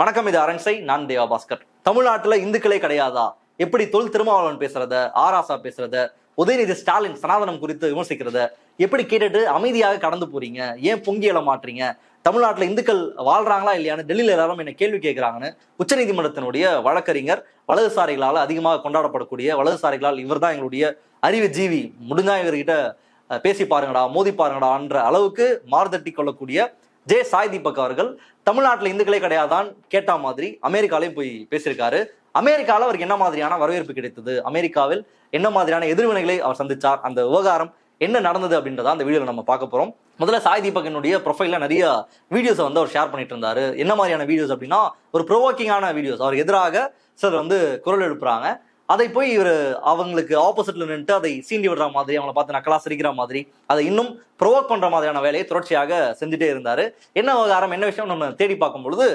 வணக்கம் இது அரண்சை நான் தேவா பாஸ்கர். தமிழ்நாட்டில் இந்துக்களே கிடையாதா? எப்படி தொல் திருமாவளவன் பேசுறத ஆராசா பேசுறத உதயநிதி ஸ்டாலின் சனாதனம் குறித்து விமர்சிக்கிறத எப்படி கேட்டுட்டு அமைதியாக கடந்து போறீங்க? ஏன் பொங்கி எழ மாட்டீங்க இந்துக்கள் வாழ்றாங்களா இல்லையான்னு டெல்லியில் எல்லாரும் என்ன கேள்வி கேட்கிறாங்கன்னு உச்சநீதிமன்றத்தினுடைய வழக்கறிஞர் வலதுசாரிகளால் அதிகமாக கொண்டாடப்படக்கூடிய வலதுசாரிகளால் இவர்தான் எங்களுடைய அறிவு ஜீவி. முடிஞ்சா இவர்கிட்ட பேசி பாருங்கடா மோதி பாருங்கடான்ற அளவுக்கு மாறுதட்டி கொள்ளக்கூடிய ஜே சாய் தீபக் அவர்கள் தமிழ்நாட்டில் இந்துக்களே கிடையாதான் கேட்டா மாதிரி அமெரிக்காலையும் போய் பேசியிருக்காரு. அமெரிக்காவில் அவருக்கு என்ன மாதிரியான வரவேற்பு கிடைத்தது? அமெரிக்காவில் என்ன மாதிரியான எதிர்வினைகளை அவர் சந்திச்சார்? அந்த விவகாரம் என்ன நடந்தது அப்படின்றத அந்த வீடியோவில் நம்ம பார்க்க போகிறோம் முதல்ல சாய் தீபகனுடைய ப்ரொஃபைலில் நிறைய வீடியோஸை வந்து அவர் ஷேர் பண்ணிட்டு இருந்தாரு. என்ன மாதிரியான வீடியோஸ் அப்படின்னா ஒரு ப்ரொவோக்கிங்கான வீடியோஸ் அவருக்கு எதிராக சிலர் வந்து குரல் எழுப்புறாங்க. அதை போய் இவர் அவங்களுக்கு ஆப்போசிட்ல நின்று அதை சீண்டி விடுற மாதிரி அவங்கள பார்த்து நக்கலா சிரிக்கிற மாதிரி அதை இன்னும் ப்ரொவோக் பண்ற மாதிரியான வேலையை தொடர்ச்சியாக செஞ்சுட்டே இருந்தாரு. என்ன விவகாரம் என்ன விஷயம் நம்ம தேடி பார்க்கும் பொழுது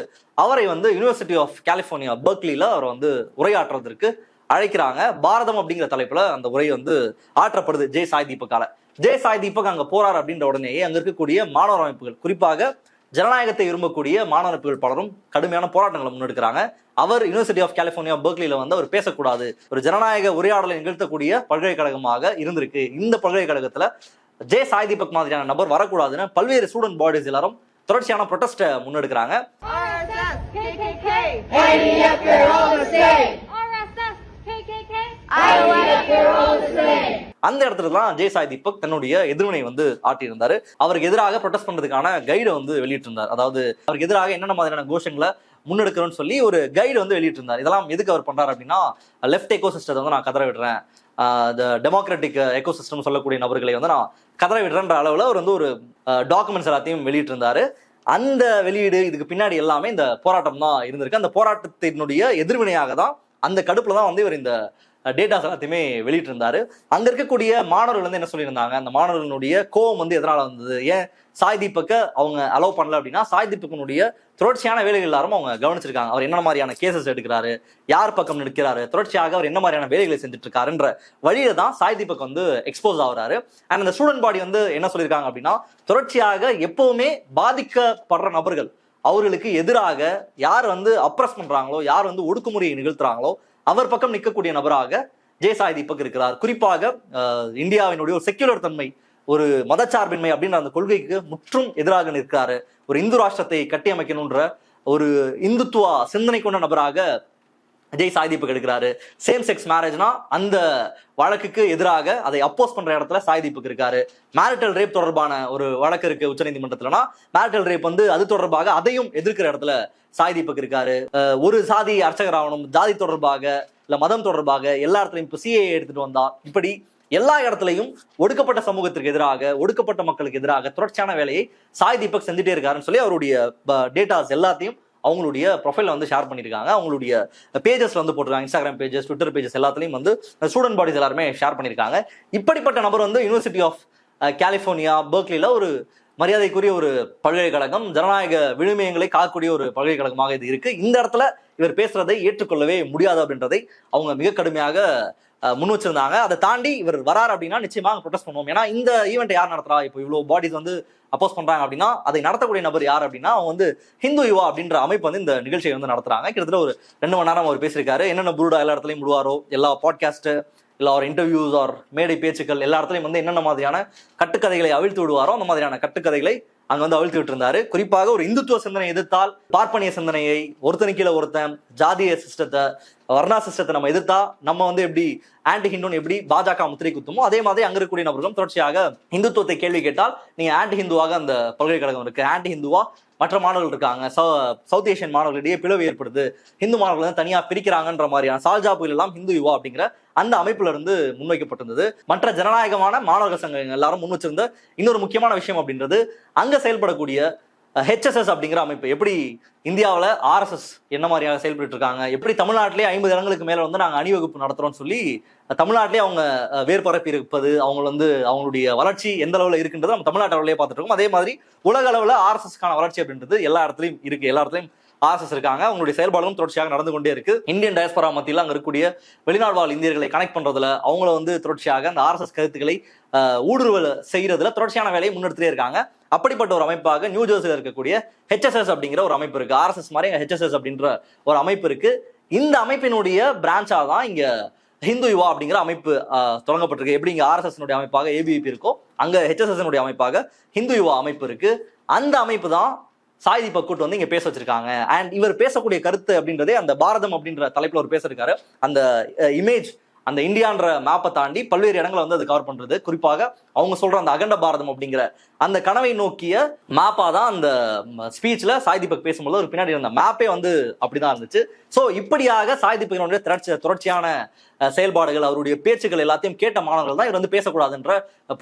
அவரை வந்து யுனிவர்சிட்டி ஆஃப் கலிஃபோர்னியா பர்க்லியில அவர் வந்து உரையாற்றுறதற்கு அழைக்கிறாங்க. பாரதம் அப்படிங்கிற தலைப்புல அந்த உரை வந்து ஆற்றப்படுது ஜெய் சாய் தீபக்கால. ஜெய் சாய் தீபக் அங்க போறார் அப்படின்ற உடனேயே அங்க இருக்கக்கூடிய மாணவர் அமைப்புகள் குறிப்பாக ஜனநாயகத்தை விரும்பக்கூடிய மாணவர் பலரும் கடுமையான போராட்டங்களை முன்னெடுக்கிறாங்க. அவர் யூனிவர்சிட்டி ஆஃப் கலிஃபோர்னியா பெர்க்லில வந்து அவர் பேசக்கூடாது. ஒரு ஜனநாயக உரையாடலை நிகழ்த்தக்கூடிய பல்கலைக்கழகமாக இருந்திருக்கு. இந்த பல்கலைக்கழகத்தில் ஜே. சாய் தீபக் மாதிரியான நபர் வரக்கூடாதுன்னு பல்வேறு ஸ்டூடெண்ட் பாடிஸ் எல்லாரும் தொடர்ச்சியான ப்ரொடெஸ்ட்டை முன்னெடுக்கிறாங்க. அந்த இடத்துல தான் ஜெய் சாய் தீபக் தன்னுடைய எதிர்வினை வந்து ஆட்டியிருந்தாரு அவருக்கு எதிராக ப்ரொடெஸ்ட் பண்றதுக்கான கைடை வந்து வெளியிட்டிருந்தார். அதாவது அவருக்கு எதிராக என்னென்ன மாதிரியான கோஷங்களை முன்னெடுக்கிறோம்னு சொல்லி ஒரு கைடு வந்து வெளியிட்டிருந்தார். இதெல்லாம் எதுக்கு அவர் பண்றாரு அப்படின்னா லெஃப்ட் எக்கோ சிஸ்டத்தை வந்து நான் கதற விடுறேன். இந்த டெமோக்ராட்டிக் எக்கோ சிஸ்டம் சொல்லக்கூடிய நபர்களை வந்து நான் கதற விடுறேன்ற அளவில் அவர் வந்து ஒரு டாக்குமெண்ட்ஸ் எல்லாத்தையும் வெளியிட்டிருந்தாரு. அந்த வெளியீடு இதுக்கு பின்னாடி எல்லாமே இந்த போராட்டம் தான் இருந்திருக்கு. அந்த போராட்டத்தினுடைய எதிர்வினையாக தான் அந்த கடுப்புல தான் வந்து இவர் இந்த டேட்டாஸ் எல்லாத்தையுமே வெளியிட்டிருந்தாரு. அங்க இருக்கக்கூடிய மாணவர்கள் வந்து என்ன சொல்லியிருந்தாங்க? அந்த மாணவர்களுடைய கோவம் வந்து எதனால வந்தது? ஏன் சாய் தீபக்க அவங்க அலோவ் பண்ணல அப்படின்னா சாய் தீபக்கனுடைய தொடர்ச்சியான வேலைகள் எல்லாரும் அவங்க கவனிச்சிருக்காங்க. அவர் என்ன மாதிரியான கேசஸ் எடுக்கிறாரு? யார் பக்கம் நிற்கிறாரு? தொடர்ச்சியாக அவர் என்ன மாதிரியான வேலைகளை செஞ்சுட்டு இருக்காருன்ற வழியில தான் சாய் தீபக் வந்து எக்ஸ்போஸ் ஆகுறாரு. அண்ட் அந்த ஸ்டூடெண்ட் பாடி வந்து என்ன சொல்லியிருக்காங்க அப்படின்னா தொடர்ச்சியாக எப்பவுமே பாதிக்கப்படுற நபர்கள் அவர்களுக்கு எதிராக யார் வந்து அப்ரஸ் பண்றாங்களோ யார் வந்து ஒடுக்குமுறையை நிகழ்த்துறாங்களோ அவர் பக்கம் நிற்கக்கூடிய நபராக ஜெயசாய் தீபக் இருக்கிறார். குறிப்பாக இந்தியாவினுடைய ஒரு செக்யுலர் தன்மை ஒரு மதச்சார்பின்மை அப்படின்ற அந்த கொள்கைக்கு முற்றும் எதிராக நிற்கிறாரு. ஒரு இந்து ராஷ்டிரத்தை கட்டியமைக்கணுன்ற ஒரு இந்துத்துவா சிந்தனை கொண்ட நபராக ஜெய் சாய் எடுக்கிறாரு. சேம் செக்ஸ் மேரேஜ்னா அந்த வழக்குக்கு எதிராக அதை அப்போஸ் பண்ற இடத்துல சாய் இருக்காரு. மேரிட்டல் ரேப் தொடர்பான ஒரு வழக்கு இருக்கு உச்சநீதிமன்றத்துலனா மேரிட்டல் ரேப் வந்து அது தொடர்பாக அதையும் எதிர்க்கிற இடத்துல சாய் இருக்காரு. ஒரு சாதி அர்ச்சகர் ஆகணும் ஜாதி தொடர்பாக இல்ல மதம் தொடர்பாக எல்லா இடத்துலையும் இப்போ சிஏ எடுத்துட்டு வந்தா இப்படி எல்லா இடத்துலையும் ஒடுக்கப்பட்ட சமூகத்திற்கு எதிராக ஒடுக்கப்பட்ட மக்களுக்கு எதிராக தொடர்ச்சியான வேலையை சாய் தீபக் செஞ்சுட்டே இருக்காருன்னு சொல்லி அவருடைய டேட்டாஸ் எல்லாத்தையும் அவங்களுடைய ப்ரொஃபைல வந்து ஷேர் பண்ணியிருக்காங்க அவங்களுடைய பேஜஸ் வந்து போட்டிருக்காங்க. இன்ஸ்டாகிராம் பேஜஸ் ட்விட்டர் பேஜஸ் எல்லாத்துலேயும் வந்து ஸ்டூடெண்ட் பாடிஸ் எல்லாருமே ஷேர் பண்ணியிருக்காங்க இப்படிப்பட்ட நபர் வந்து யூனிவர்சிட்டி ஆஃப் கலிஃபோர்னியா பெர்க்லில ஒரு மரியாதைக்குரிய ஒரு பல்கலைக்கழகம் ஜனநாயக விழுமியங்களை காக்கக்கூடிய ஒரு பல்கலைக்கழகமாக இது இருக்கு. இந்த இடத்துல இவர் பேசுறதை ஏற்றுக்கொள்ளவே முடியாது அப்படின்றதை அவங்க மிக கடுமையாக முன் வச்சிருந்தாங்க. அதை தாண்டி இவர் வரார் அப்படின்னா நிச்சயமாக ப்ரொடெஸ்ட் பண்ணுவோம். ஏன்னா இந்த ஈவெண்ட் யார் நடத்துறா? இப்போ இவ்வளோ பாடிஸ் வந்து அப்போஸ் பண்றாங்க அப்படின்னா அதை நடத்தக்கூடிய நபர் யார் அப்படின்னா அவங்க வந்து ஹிந்து யுவா அப்படின்ற அமைப்பு வந்து இந்த நிகழ்ச்சியை வந்து நடத்துறாங்க. கிட்டத்தட்ட ஒரு ரெண்டு மணி நேரம் அவர் பேசியிருக்காரு. என்னென்ன புருடா எல்லா இடத்துலையும் விடுவாரோ எல்லா பாட்காஸ்ட் இல்லை ஒரு இன்டர்வியூஸ் ஆர் மேடை பேச்சுக்கள் எல்லா இடத்துலையும் வந்து என்னென்ன மாதிரியான கட்டுக்கதைகளை அவிழ்த்து விடுவாரோ அந்த மாதிரியான கட்டுக்கதைகளை அங்க வந்து அவிழ்த்து விட்டு இருந்தாரு குறிப்பாக ஒரு இந்துத்துவ சிந்தனை எதிர்த்தால் பார்ப்பனிய சிந்தனையை ஒருத்தனுக்கு கீழே ஒருத்தன் ஜாதிய சிஸ்டத்தை வர்ணா சிஸ்டத்தை நம்ம எதிர்த்தா நம்ம வந்து எப்படி ஆன்டி ஹிந்துன்னு எப்படி பாஜக முத்திரை குத்துமோ அதே மாதிரி அங்க இருக்கக்கூடிய நபர்களும் தொடர்ச்சியாக இந்துத்துவத்தை கேள்வி கேட்டால் நீங்க ஆன்டி ஹிந்துவாக அந்த பல்கலைக்கழகம் இருக்கு. ஆன்டி ஹிந்துவா மற்ற மாணவர்கள் இருக்காங்க. சவுத் ஏஷியன் மாணவர்களிடையே பிளவு ஏற்படுது. ஹிந்து மாணவர்கள் வந்து தனியா பிரிக்கிறாங்கன்ற மாதிரியான சால்ஜா புயல் எல்லாம் ஹிந்து யுவா அப்படிங்கிற அந்த அமைப்புல இருந்து முன்வைக்கப்பட்டிருந்தது. மற்ற ஜனநாயகமான மாணவர்கள் சங்கங்கள் எல்லாரும் முன் வச்சிருந்த இன்னொரு முக்கியமான விஷயம் அப்படின்றது அங்க செயல்படக்கூடிய ஹெச்எஸ்எஸ் அப்படிங்கிற அமைப்பு. எப்படி இந்தியாவில் ஆர்எஸ்எஸ் என்ன மாதிரியாக செயல்பட்டு இருக்காங்க? எப்படி தமிழ்நாட்டிலே ஐம்பது இடங்களுக்கு மேலே வந்து நாங்கள் அணிவகுப்பு நடத்துகிறோம்னு சொல்லி தமிழ்நாட்டிலே அவங்க வேர்பரப்பி இருப்பது அவங்க வந்து அவங்களுடைய வளர்ச்சி எந்த அளவில் இருக்குன்றது நம்ம தமிழ்நாட்டு அளவிலே பார்த்துட்டு இருக்கோம். அதே மாதிரி உலக அளவில் ஆர்எஸ்எஸ்க்கான வளர்ச்சி அப்படின்றது எல்லா இடத்துலையும் இருக்குது எல்லா இடத்துலையும் ஆர்எஸ்எஸ் இருக்காங்க. அவங்களுடைய செயல்பாடுகளும் தொடர்ச்சியாக நடந்து கொண்டே இருக்கு. இந்தியன் டயஸ்பரா மத்தியில் அங்கே இருக்கக்கூடிய வெளிநாடு வாழ் இந்தியர்களை கனெக்ட் பண்றதுல அவங்கள வந்து தொடர்ச்சியாக அந்த ஆர்எஸ்எஸ் கருத்துக்களை ஊடுருவல் செய்யறதுல தொடர்ச்சியான வேலையை முன்னெடுத்துட்டே இருக்காங்க. அப்படிப்பட்ட ஒரு அமைப்பாக நியூ ஜெர்சியில் இருக்கக்கூடிய ஹெச்எஸ்எஸ் அப்படிங்கிற ஒரு அமைப்பு இருக்கு. ஆர்எஸ்எஸ் மாதிரி ஹெச்எஸ்எஸ் அப்படின்ற ஒரு அமைப்பு இருக்கு. இந்த அமைப்பினுடைய பிரான்ச்சாக தான் இங்க ஹிந்து யுவா அப்படிங்கிற அமைப்பு தொடங்கப்பட்டிருக்கு. எப்படி இங்க ஆர்எஸ்எஸ்னுடைய அமைப்பாக ஏபிவிபி இருக்கோ அங்க ஹெச்எஸ்எஸ்னுடைய அமைப்பாக ஹிந்து யுவா அமைப்பு இருக்கு. அந்த அமைப்பு தான் சாய் தீபக் கூட்டு வந்து இங்க பேச வச்சிருக்காங்க. அண்ட் இவர் பேசக்கூடிய கருத்து அப்படின்றதே அந்த பாரதம் அப்படின்ற தலைப்புல ஒரு பேசிருக்காரு. அந்த இமேஜ் அந்த இந்தியான்ற மேப்பை தாண்டி பல்வேறு இடங்களை வந்து அது கவர் பண்றது. குறிப்பாக அவங்க சொல்ற அந்த அகண்ட பாரதம் அப்படிங்கிற அந்த கனவை நோக்கிய மேப்பா தான் அந்த ஸ்பீச்ல சாய் தீபக் பேசும்போது ஒரு பின்னாடி இருந்த மேப்பே வந்து அப்படிதான் இருந்துச்சு. ஸோ இப்படியாக சாய் தீபகனுடைய தொடர்ச்சி தொடர்ச்சியான செயல்பாடுகள் அவருடைய பேச்சுகள் எல்லாத்தையும் கேட்ட மாணவர்கள் தான் இவர் வந்து பேசக்கூடாதுன்ற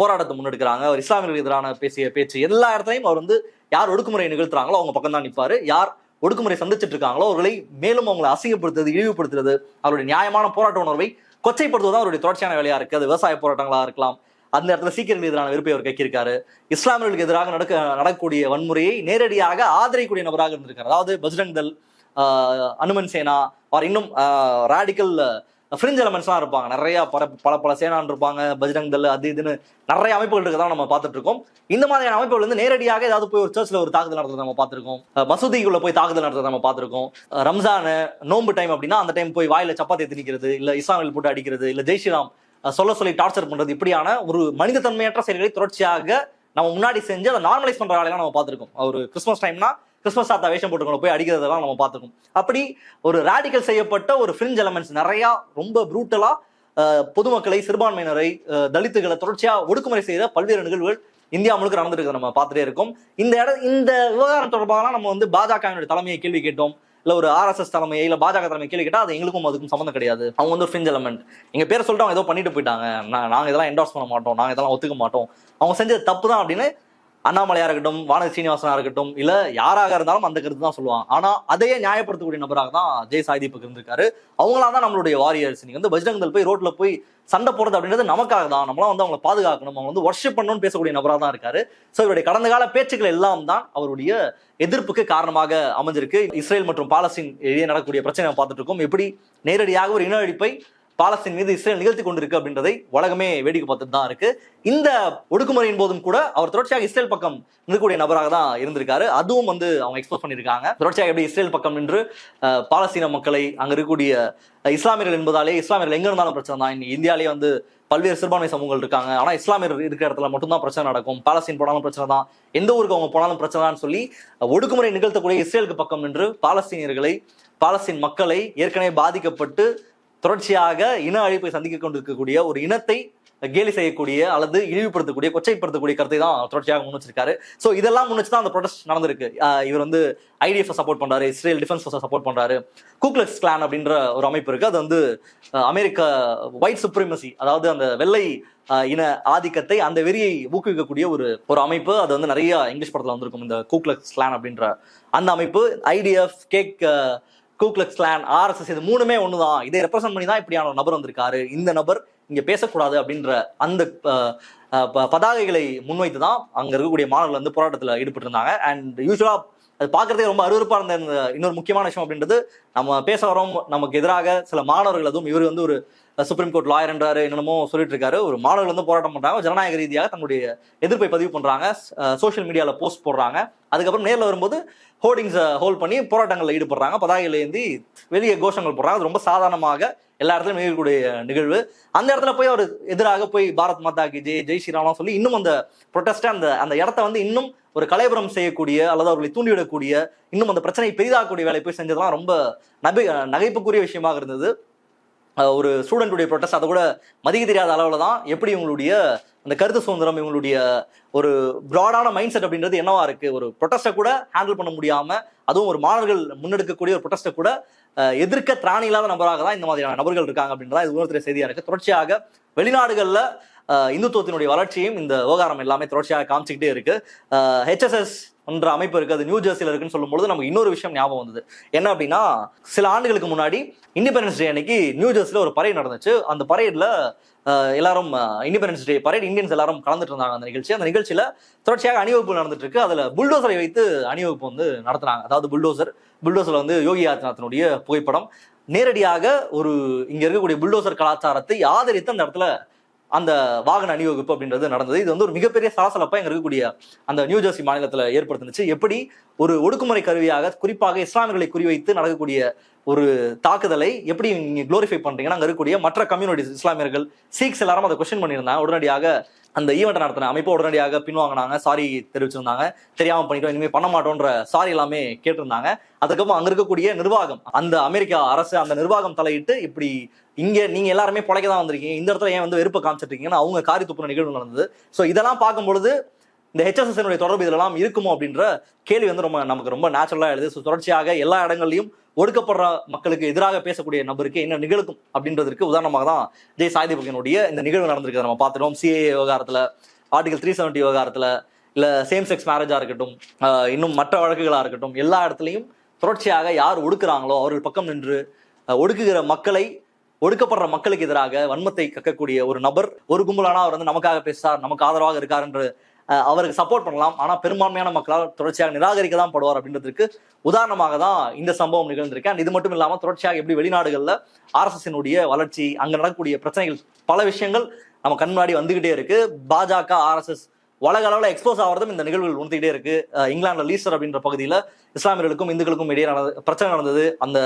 போராட்டத்தை முன்னெடுக்கிறாங்க. அவர் இஸ்லாமியர்களுக்கு எதிரான பேசிய பேச்சு எல்லா இடத்துலையும் அவர் வந்து யார் ஒடுக்குமுறை நிகழ்த்துறாங்களோ அவங்க பக்கம் தான் நிற்பாரு யார் ஒடுக்குமுறை சந்திச்சிட்டு இருக்காங்களோ அவர்களை மேலும் அவங்களை அசிங்கப்படுத்துறது இழிவுபடுத்துறது அவருடைய நியாயமான போராட்ட உணர்வை கொச்சைப்படுத்துவது தான் அவருடைய தொடர்ச்சியான வேலையா இருக்கு. அது விவசாய போராட்டங்களா இருக்கலாம். அந்த இடத்துல சீக்கிரம் எதிரான விருப்பை அவர் கைக்கிருக்காரு இஸ்லாமியர்களுக்கு எதிராக நடக்க நடக்கக்கூடிய வன்முறையை நேரடியாக ஆதரிக்கக்கூடிய நபராக இருந்திருக்காரு. அதாவது பஜ்ரங் தல் ஆஹ், அனுமன் சேனா அவர் இன்னும் ராடிக்கல் ஃப்ரிஞ்ச் எலமெண்ட்ஸ்லாம் இருப்பாங்க. நிறைய பல பல பல சேனான் இருப்பாங்க பஜ்ரங் தல் அது இதுன்னு நிறைய அமைப்புகள் இருக்கதான் நம்ம பார்த்துட்டு இருக்கோம். இந்த மாதிரியான அமைப்புகள் வந்து நேரடியாக ஏதாவது போய் ஒரு சர்ச்சில் ஒரு தாக்குதல் நடத்துறது நம்ம பார்த்துருக்கோம். மசூதிக்குள்ளே போய் தாக்குதல் நடத்துறது நம்ம பார்த்துருக்கோம். அஹ் ரம்ஜானு நோன்பு டைம் அப்படின்னா அந்த டைம் போய் வாயில சப்பாத்தி திணிக்கிறது இல்லை இஸ்லாமில் போட்டு அடிக்கிறது இல்லை ஜெய்ஷிராம் சொல்ல சொல்லி டார்ச்சர் பண்ணுறது இப்படியான ஒரு மனித தன்மையற்ற செயல்களை தொடர்ச்சியாக நம்ம முன்னாடி செஞ்சு அதை நார்மலைஸ் பண்ணுற வேலையெல்லாம் நம்ம பார்த்துருக்கோம். ஒரு கிறிஸ்மஸ் டைம்னா கிறிஸ்மஸ் தாத்தா வேஷம் போட்டுக்கணும் போய் அடிக்கிறதெல்லாம் நம்ம பார்த்துக்கோம் அப்படி ஒரு ராடிக்கல் செய்யப்பட்ட ஒரு ஃப்ரிஞ்ச் எலமெண்ட்ஸ் நிறையா ரொம்ப ப்ரூட்டலாக பொதுமக்களை சிறுபான்மையினரை தலித்துகளை தொடர்ச்சியாக ஒடுக்குமுறை செய்த பல்வேறு நிகழ்வுகள் இந்தியா முழுக்க நடந்திருக்கு நம்ம பார்த்துட்டே இருக்கோம். இந்த இட இந்த விவகாரம் தொடர்பாக நம்ம வந்து பாஜகவினுடைய தலைமையை கேள்வி கேட்டோம். இல்லை ஒரு ஆர்எஸ்எஸ் தலைமையை இல்லை பாஜக தலைமை கேள்வி கேட்டால் அது எங்களுக்கும் அதுக்கும் சம்மந்தம் கிடையாது. அவங்க வந்து ஒரு ஃப்ரிஞ்ச் எலமெண்ட் எங்கள் பேர் சொல்லிட்டு அவங்க ஏதோ பண்ணிட்டு போயிட்டாங்க. நாங்கள் இதெல்லாம் என்டார்ஸ் பண்ண மாட்டோம். நாங்கள் இதெல்லாம் ஒத்துக்க மாட்டோம். அவங்க செஞ்சது தப்பு தான் அப்படின்னு அண்ணாமலையா இருக்கட்டும் வானதி சீனிவாசனா இருக்கட்டும் இல்ல யாராக இருந்தாலும் அந்த கருத்து தான் சொல்லுவாங்க. ஆனா அதையே நியாயப்படுத்தக்கூடிய நபராக தான் ஜெய் சாய்தீபக் இருந்திருக்காரு. அவங்களா தான் நம்மளுடைய வாரியர்ஸ் நீங்க வந்து பஜ்ரங்கல் போய் ரோட்ல போய் சண்டை போடுறது அப்படின்றது நமக்காக தான். நம்மளாம் வந்து அவங்களை பாதுகாக்கணும் அவங்க வந்து ஒர்ஷிப் பண்ணணும்னு பேசக்கூடிய நபராக தான் இருக்காரு. ஸோ இவருடைய கடந்த கால பேச்சுக்கள் எல்லாம் தான் அவருடைய எதிர்ப்புக்கு காரணமாக அமைஞ்சிருக்கு. இஸ்ரேல் மற்றும் பாலஸ்தீன் இடையே நடக்கக்கூடிய பிரச்சனை பார்த்துட்டு இருக்கோம். எப்படி நேரடியாக ஒரு இன அழிப்பை பாலஸ்தீன் மீது இஸ்ரேல் நிகழ்த்தி கொண்டிருக்கு அப்படின்றதை உலகமே வேடிக்கை பார்த்துட்டு தான் இருக்கு. இந்த ஒடுக்குமுறையின் போதும் கூட அவர் தொடர்ச்சியாக இஸ்ரேல் பக்கம் நிற்கக்கூடிய நபராக தான் இருந்திருக்காரு. அதுவும் வந்து அவங்க எக்ஸ்போஸ் பண்ணியிருக்காங்க. தொடர்ச்சியாக எப்படி இஸ்ரேல் பக்கம் நின்று பாலஸ்தீன மக்களை அங்க இருக்கக்கூடிய இஸ்லாமியர்கள் என்பதாலே இஸ்லாமியர்கள் எங்க இருந்தாலும் பிரச்சனை தான். இன்னைக்கு இந்தியாவிலேயே வந்து பல்வேறு சிறுபான்மை சமூகங்கள் இருக்காங்க. ஆனா இஸ்லாமியர் இருக்கிற இடத்துல மட்டும்தான் பிரச்சனை நடக்கும். பாலஸ்தீன் போனாலும் பிரச்சனை தான். எந்த ஊருக்கு அவங்க போனாலும் பிரச்சனை தான் சொல்லி ஒடுக்குமுறை நிகழ்த்தக்கூடிய இஸ்ரேலுக்கு பக்கம் நின்று பாலஸ்தீனியர்களை பாலஸ்தீன் மக்களை ஏற்கனவே பாதிக்கப்பட்டு தொடர்ச்சியாக இன அழிப்பை சந்திக்க கொண்டிருக்கக்கூடிய ஒரு இனத்தை கேலி செய்யக்கூடிய அல்லது இழிவுபடுத்தக்கூடிய கொச்சைப்படுத்தக்கூடிய கருத்தை தான் தொடர்ச்சியாக முன் வச்சிருக்காரு. ஸோ இதெல்லாம் முன் வச்சு தான் அந்த ப்ரொடெஸ்ட் நடந்திருக்கு. இவர் வந்து ஐடிஎஃப் சப்போர்ட் பண்றாரு இஸ்ரேல் டிஃபென்ஸ் ஃபோர்ஸை சப்போர்ட் பண்றாரு. கூக்லெக்ஸ் கிளான் அப்படின்ற ஒரு அமைப்பு இருக்கு. அது வந்து அமெரிக்க ஒயிட் சுப்ரீமசி அதாவது அந்த வெள்ளை இன ஆதிக்கத்தை அந்த வெறியை ஊக்குவிக்கக்கூடிய ஒரு ஒரு அமைப்பு. அது வந்து நிறைய இங்கிலீஷ் படத்தில் வந்திருக்கும் இந்த கூக்லெக்ஸ் கிளான் அப்படின்ற அந்த அமைப்பு. ஐடிஎஃப் கேக் கூக்லெக்ஸ் கிளான் ஆர்எஸ்எஸ் இது மூணுமே ஒண்ணுதான். இதை ரெப்ரசென்ட் பண்ணி தான் இப்படியான நபர் வந்திருக்காரு. இந்த நபர் இங்க பேசக்கூடாது அப்படின்ற அந்த ப- பதாகைகளை முன்வைத்து தான் அங்க இருக்கக்கூடிய மாணவர்கள் வந்து போராட்டத்துல ஈடுபட்டு இருந்தாங்க அண்ட் யூஸ்வலாக அது பார்க்கறதே ரொம்ப அருவறுப்பாக இருந்த இந்த இன்னொரு முக்கியமான விஷயம் அப்படின்றது நம்ம பேச வரோம் நமக்கு எதிராக சில மாணவர்கள் அதுவும் இவர் வந்து ஒரு சுப்ரீம் கோர்ட் லாயர்ன்றாரு என்னென்னமோ சொல்லிட்டு இருக்காரு. ஒரு மாணவர்கள் வந்து போராட்டம் பண்றாங்க ஜனநாயக ரீதியாக தன்னுடைய எதிர்ப்பை பதிவு பண்றாங்க சோஷியல் மீடியாவில் போஸ்ட் போடுறாங்க. அதுக்கப்புறம் நேரில் வரும்போது ஹோர்டிங்ஸை ஹோல்ட் பண்ணி போராட்டங்களில் ஈடுபடுறாங்க. பதாகையில் ஏந்தி வெளியே கோஷங்கள் போடுறாங்க. அது ரொம்ப சாதாரணமாக எல்லா இடத்துலையும் நிகழக்கூடிய நிகழ்வு. அந்த இடத்துல போய் அவர் எதிராக போய் பாரத் மாதா கி ஜெய் ஜெய் ஸ்ரீராம்லாம் சொல்லி இன்னும் அந்த ப்ரொட்டஸ்ட்டை அந்த அந்த இடத்த வந்து இன்னும் ஒரு கலைபுரம் செய்யக்கூடிய அல்லது அவர்களை தூண்டிவிடக்கூடிய இன்னும் அந்த பிரச்சனையை பெரிதாக்கக்கூடிய வேலை போய் செஞ்சதெல்லாம் ரொம்ப நபி நகைப்புக்குரிய விஷயமாக இருந்தது. ஒரு ஸ்டூடெண்ட்டுடைய ப்ரொட்டஸ்ட் அதை கூட மதிக்க தெரியாத அளவில் தான் எப்படி இவங்களுடைய அந்த கருத்து சுதந்திரம் இவங்களுடைய ஒரு ப்ராடான மைண்ட் செட் அப்படின்றது என்னவா இருக்கு? ஒரு ப்ரொட்டஸ்ட்டை கூட ஹேண்டில் பண்ண முடியாம அதுவும் ஒரு மாணவர்கள் முன்னெடுக்கக்கூடிய ஒரு ப்ரொட்டஸ்ட்டை கூட எதிர்க்க திராணி இல்லாத நபராக தான் இந்த மாதிரியான நபர்கள் இருக்காங்க அப்படின்றதா இது உணர்த்துற செய்தியா இருக்கு. தொடர்ச்சியாக வெளிநாடுகளில் இந்துத்துவத்தினுடைய வளர்ச்சியும் இந்த விவகாரம் எல்லாமே தொடர்ச்சியாக காமிச்சிக்கிட்டே இருக்கு. ஹெச்எஸ்எஸ் என்ற அமைப்பு இருக்கு. அது நியூ ஜெர்சியில் இருக்குன்னு சொல்லும்போது நமக்கு இன்னொரு விஷயம் ஞாபகம் வந்தது. என்ன அப்படின்னா சில ஆண்டுகளுக்கு முன்னாடி இண்டிபெண்டன்ஸ் டே அன்னைக்கு நியூ ஜெர்சியில் ஒரு பரேட் நடந்துச்சு. அந்த பரேடில் எல்லாரும் இண்டிபெண்டன்ஸ் டே பரேட் இந்தியன்ஸ் எல்லாரும் கலந்துட்டு இருந்தாங்க அந்த நிகழ்ச்சி. அந்த நிகழ்ச்சியில் தொடர்ச்சியாக அணிவகுப்பு நடந்துட்டு இருக்கு. அதில் புல்டோசரை வைத்து அணிவகுப்பு வந்து நடத்துனாங்க. அதாவது புல்டோசர் புல்டோசரில் வந்து யோகி ஆதித்யநாத்தினுடைய புகைப்படம். நேரடியாக ஒரு இங்கே இருக்கக்கூடிய புல்டோசர் கலாச்சாரத்தை ஆதரித்து அந்த இடத்துல அந்த வாகன அணிவகுப்பு அப்படின்றது நடந்தது. இது வந்து ஒரு மிகப்பெரிய சலசலப்பா எங்க இருக்கக்கூடிய அந்த நியூ ஜெர்சி மாநிலத்துல ஏற்படுத்துனுச்சு. எப்படி ஒரு ஒடுக்குமுறை கருவியாக குறிப்பாக இஸ்லாமியர்களை குறிவைத்து நடக்கக்கூடிய ஒரு தாக்குதலை எப்படி நீங்க குளோரிஃபை பண்றீங்கன்னா அங்க இருக்கக்கூடிய மற்ற கம்யூனிட்டிஸ் இஸ்லாமியர்கள் சீக்ஸ் எல்லாரும் அதை கொஸ்டின் பண்ணியிருந்தாங்க. உடனடியாக அந்த ஈவெண்ட் நடத்தின அமைப்பு உடனடியாக பின்வாங்கினாங்க. சாரி தெரிவிச்சிருந்தாங்க. தெரியாம பண்ணிட்டோம் இனிமே பண்ண மாட்டோன்ற சாரி எல்லாமே கேட்டிருந்தாங்க. அதுக்கப்புறம் அங்க இருக்கக்கூடிய நிர்வாகம் அந்த அமெரிக்கா அரசு அந்த நிர்வாகம் தலையிட்டு இப்படி இங்க நீங்க எல்லாருமே பொழைக்க தான் வந்திருக்கீங்க. இந்த இடத்துல ஏன் வந்து வெறுப்பை காமிச்சிருக்கீங்கன்னு அவங்க காரி துப்புன நிகழ்வு நடந்தது. ஸோ இதெல்லாம் பார்க்கும்பொழுது இந்த ஹெச்எஸ்எஸ்னுடைய தொடர்பு இதெல்லாம் இருக்குமோ அப்படின்ற கேள்வி வந்து ரொம்ப நமக்கு ரொம்ப நேச்சுரலாக எழுது. ஸோ தொடர்ச்சியாக எல்லா இடங்கள்லையும் ஒடுக்கப்படுற மக்களுக்கு எதிராக பேசக்கூடிய நபருக்கு என்ன நிகழ்க்கும் அப்படின்றதுக்கு உதாரணமாக தான் ஜெய் சாய்தீபகனுடைய இந்த நிகழ்வு நடந்திருக்கிறது நம்ம பார்த்துட்டோம். சிஏ விவகாரத்தில் ஆர்டிகல் த்ரீ செவன்ட்டி விவகாரத்தில் இல்லை சேம் செக்ஸ் மேரேஜாக இருக்கட்டும் இன்னும் மற்ற வழக்குகளாக இருக்கட்டும் எல்லா இடத்துலையும் தொடர்ச்சியாக யார் ஒடுக்குறாங்களோ அவர்கள் பக்கம் நின்று ஒடுக்குகிற மக்களை ஒடுக்கப்படுற மக்களுக்கு எதிராக வன்மத்தை கக்கக்கூடிய ஒரு நபர் ஒரு கும்பலானா அவர் வந்து நமக்காக பேசுறார் நமக்கு ஆதரவாக இருக்கார் என்று அவருக்கு சப்போர்ட் பண்ணலாம். ஆனால் பெரும்பான்மையான மக்களால் தொடர்ச்சியாக நிராகரிக்க தான் படுவார் அப்படின்றதுக்கு உதாரணமாக தான் இந்த சம்பவம் நிகழ்ந்திருக்கு. அண்ட் இது மட்டும் இல்லாமல் தொடர்ச்சியாக எப்படி வெளிநாடுகளில் ஆர்எஸ்எஸ்னுடைய வளர்ச்சி அங்கே நடக்கக்கூடிய பிரச்சனைகள் பல விஷயங்கள் நம்ம கண் முன்னாடி வந்துகிட்டே இருக்கு. பாஜக ஆர்எஸ்எஸ் உலக அளவில் எக்ஸ்போஸ் ஆகிறதும் இந்த நிகழ்வுகள் உணர்த்திக்கிட்டே இருக்கு. இங்கிலாந்துல லீஸ்டர் அப்படின்ற பகுதியில் இஸ்லாமியர்களுக்கும் இந்துக்களுக்கும் இடையே நடந்த பிரச்சனை நடந்தது. அந்த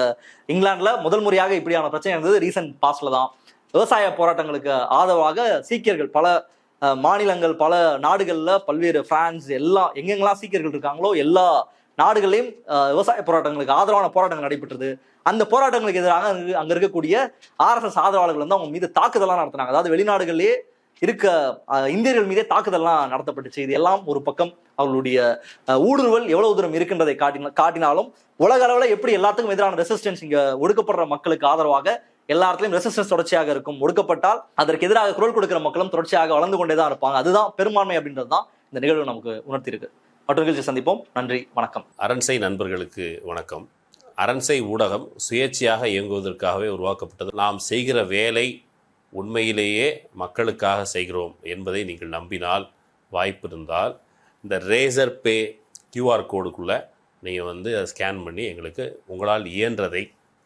இங்கிலாந்துல முதல் முறையாக இப்படியான பிரச்சனை நடந்தது. ரீசன்ட் பாஸ்ட்ல தான். விவசாய போராட்டங்களுக்கு ஆதரவாக சீக்கியர்கள் பல மாநிலங்கள் பல நாடுகளில் பல்வேறு பிரான்ஸ் எல்லாம் எங்கெங்கெல்லாம் சீக்கியர்கள் இருக்காங்களோ எல்லா நாடுகளையும் விவசாய போராட்டங்களுக்கு ஆதரவான போராட்டங்கள் நடைபெற்றது. அந்த போராட்டங்களுக்கு எதிராக அங்க- இருக்கக்கூடிய ஆர்எஸ்எஸ் ஆதரவாளர்கள் வந்து அவங்க மீது தாக்குதலாம் நடத்தினாங்க. அதாவது வெளிநாடுகளிலேயே இருக்க இந்தியர்கள் மீதே தாக்குதல்லாம் நடத்தப்பட்டுச்சு. இது எல்லாம் ஒரு பக்கம் அவர்களுடைய ஊடுருவல் எவ்வளவு தூரம் இருக்கின்றதை காட்டின காட்டினாலும் உலக அளவில் எப்படி எல்லாத்துக்கும் எதிரான ரெசிஸ்டன்ஸ் இங்க ஒடுக்கப்படுற மக்களுக்கு ஆதரவாக எல்லா இடத்துலையும் ரெசிஸ்டன்ஸ் தொடர்ச்சியாக இருக்கும். ஒடுக்கப்பட்டால் அதற்கு எதிராக குரல் கொடுக்கிற மக்களும் தொடர்ச்சியாக வளர்ந்து கொண்டே தான் இருப்பாங்க. அதுதான் பெரும்பான்மை அப்படின்றது தான் இந்த நிகழ்வு நமக்கு உணர்த்தியிருக்கு. மற்றொரு நிகழ்ச்சி சந்திப்போம். நன்றி. வணக்கம். அரண்சை நண்பர்களுக்கு வணக்கம். அரண்சை ஊடகம் சுயேட்சையாக இயங்குவதற்காகவே உருவாக்கப்பட்டது. நாம் செய்கிற வேலை உண்மையிலேயே மக்களுக்காக செய்கிறோம் என்பதை நீங்கள் நம்பினால் வாய்ப்பு இருந்தால் இந்த ரேசர் பே கியூஆர் கோடுக்குள்ளே நீங்கள் வந்து அதை ஸ்கேன் பண்ணி எங்களுக்கு உங்களால் இயன்றதை